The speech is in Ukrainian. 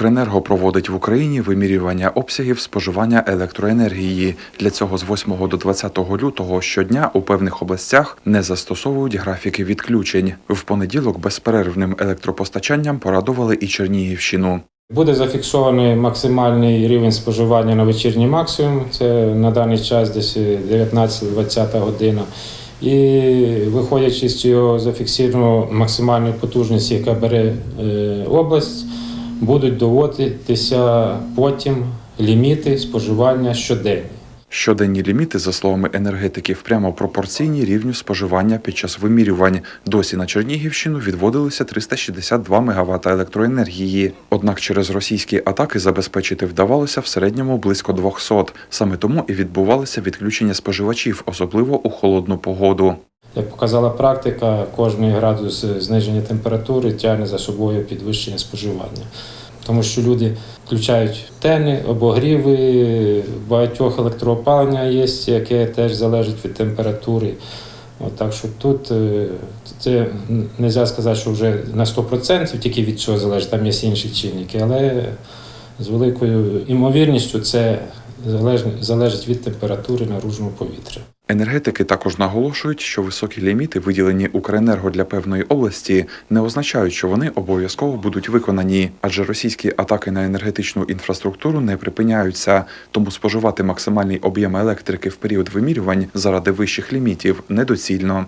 Укренерго проводить в Україні вимірювання обсягів споживання електроенергії. Для цього з 8 до 20 лютого щодня у певних областях не застосовують графіки відключень. В понеділок безперервним електропостачанням порадували і Чернігівщину. Буде зафіксований максимальний рівень споживання на вечірній максимум. Це на даний час десь 19-20 година. І виходячи з цього зафіксованого максимальної потужності, яка бере е, область, будуть доводитися потім ліміти споживання щоденні. Щоденні ліміти, за словами енергетиків, прямо пропорційні рівню споживання під час вимірювань. Досі на Чернігівщину відводилося 362 МВт електроенергії. Однак через російські атаки забезпечити вдавалося в середньому близько 200. Саме тому і відбувалися відключення споживачів, особливо у холодну погоду. Як показала практика, кожний градус зниження температури тягне за собою підвищення споживання. Тому що люди включають тени, обогріви, багатьох електроопалення є, яке теж залежить від температури. От, так що тут е, це не можна сказати, що вже на 100% тільки від цього залежить, там є інші чинники, але з великою імовірністю це залежить від температури наружного повітря. Енергетики також наголошують, що високі ліміти, виділені Укренерго для певної області, не означають, що вони обов'язково будуть виконані, адже російські атаки на енергетичну інфраструктуру не припиняються, тому споживати максимальний об'єм електрики в період вимірювань заради вищих лімітів недоцільно.